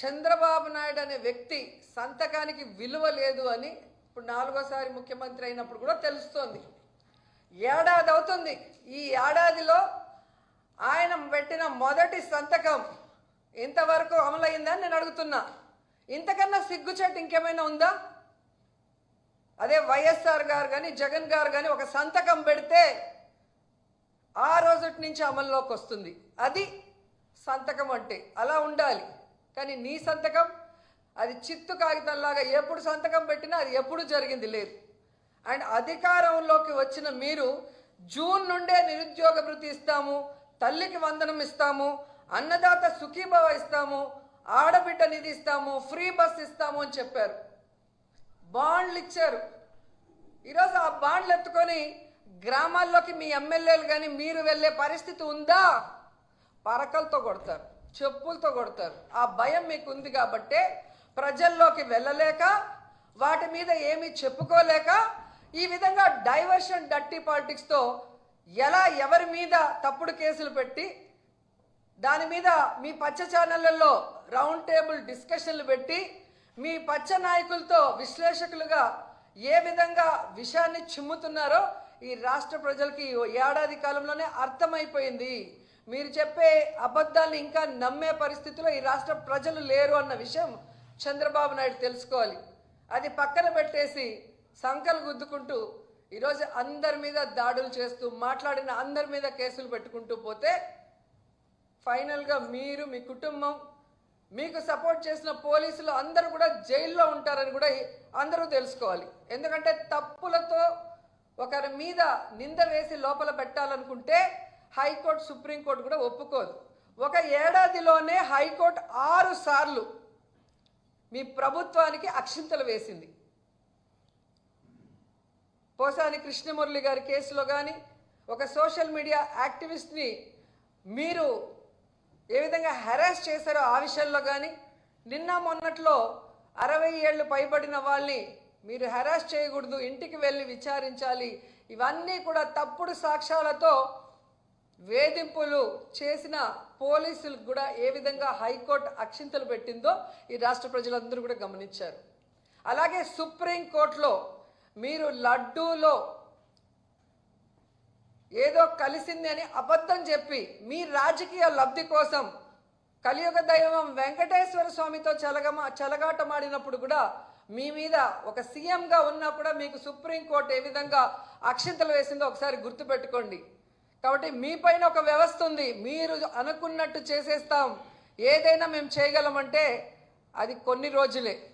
చంద్రబాబు నాయుడు అనే వ్యక్తి సంతకానికి విలువ లేదు అని ఇప్పుడు నాలుగోసారి ముఖ్యమంత్రి అయినప్పుడు కూడా తెలుస్తోంది. ఏడాది అవుతుంది. ఈ ఏడాదిలో ఆయన పెట్టిన మొదటి సంతకం ఇంతవరకు అమలైందని నేను అడుగుతున్నా. ఇంతకన్నా సిగ్గుచేటు ఇంకేమైనా ఉందా? అదే వైఎస్ఆర్ గారు కానీ జగన్ గారు కానీ ఒక సంతకం పెడితే ఆ రోజు నుంచి అమల్లోకి వస్తుంది. అది సంతకం అంటే అలా ఉండాలి. కానీ నీ సంతకం అది చిత్తు కాగితంలాగా ఎప్పుడు సంతకం పెట్టినా అది ఎప్పుడు జరిగింది లేదు. అండ్ అధికారంలోకి వచ్చిన మీరు జూన్ నుండే నిరుద్యోగ భృతి ఇస్తాము తల్లికి వందనం ఇస్తాము అన్నదాత సుఖీభవ ఇస్తాము ఆడబిడ్డ నిధి ఇస్తాము ఫ్రీ బస్ ఇస్తాము అని చెప్పారు. బాండ్లు ఇచ్చారు. ఈరోజు ఆ బాండ్లు ఎత్తుకొని గ్రామాల్లోకి మీ ఎమ్మెల్యేలు కానీ మీరు వెళ్ళే పరిస్థితి ఉందా? పరకలతో కొడతారు. చెప్పులతో కొడతారు. ఆ భయం మీకు ఉంది కాబట్టే ప్రజల్లోకి వెళ్ళలేక వాటి మీద ఏమీ చెప్పుకోలేక ఈ విధంగా డైవర్షన్ డట్టి పాలిటిక్స్తో ఎలా ఎవరి మీద తప్పుడు కేసులు పెట్టి దాని మీద మీ పచ్చ ఛానళ్ళలో రౌండ్ టేబుల్ డిస్కషన్లు పెట్టి మీ పచ్చ నాయకులతో విశ్లేషకులుగా ఏ విధంగా విషయాన్ని చిమ్ముతున్నారో ఈ రాష్ట్ర ప్రజలకి ఏడాది కాలంలోనే అర్థమైపోయింది. మీరు చెప్పే అబద్ధాలను ఇంకా నమ్మే పరిస్థితిలో ఈ రాష్ట్ర ప్రజలు లేరు అన్న విషయం చంద్రబాబు నాయుడు తెలుసుకోవాలి. అది పక్కన పెట్టేసి సంకలు గుద్దుకుంటూ ఈరోజు అందరి మీద దాడులు చేస్తూ మాట్లాడిన అందరి మీద కేసులు పెట్టుకుంటూ పోతే ఫైనల్గా మీరు మీ కుటుంబం మీకు సపోర్ట్ చేసిన పోలీసులు అందరూ కూడా జైల్లో ఉంటారని కూడా అందరూ తెలుసుకోవాలి. ఎందుకంటే తప్పులతో ఒకరి మీద నింద వేసి లోపల పెట్టాలనుకుంటే హైకోర్టు సుప్రీంకోర్టు కూడా ఒప్పుకోదు. ఒక ఏడాదిలోనే హైకోర్టు ఆరు సార్లు మీ ప్రభుత్వానికి అక్షింతలు వేసింది. పోసాని కృష్ణమురళి గారి కేసులో కానీ ఒక సోషల్ మీడియా యాక్టివిస్ట్ని మీరు ఏ విధంగా హెరాస్ చేశారో ఆ విషయంలో కానీ నిన్న మొన్నట్లో అరవై ఏళ్ళు పైబడిన వాళ్ళని మీరు హెరాస్ చేయకూడదు ఇంటికి వెళ్ళి విచారించాలి ఇవన్నీ కూడా తప్పుడు సాక్ష్యాలతో వేధింపులు చేసిన పోలీసులకు కూడా ఏ విధంగా హైకోర్టు అక్షింతలు పెట్టిందో ఈ రాష్ట్ర ప్రజలందరూ కూడా గమనించారు. అలాగే సుప్రీంకోర్టులో మీరు లడ్డూలో ఏదో కలిసింది అని అబద్ధం చెప్పి మీ రాజకీయ లబ్ధి కోసం కలియుగ దైవం వెంకటేశ్వర స్వామితో చలగమ చలగాటమాడినప్పుడు కూడా మీ మీద ఒక సీఎంగా ఉన్నా కూడా మీకు సుప్రీంకోర్టు ఏ విధంగా అక్షింతలు వేసిందో ఒకసారి గుర్తుపెట్టుకోండి. కాబట్టి మీ పైన ఒక వ్యవస్థ ఉంది. మీరు అనుకున్నట్టు చేసేస్తాం. ఏదైనా మేము చేయగలమంటే అది కొన్ని రోజులే.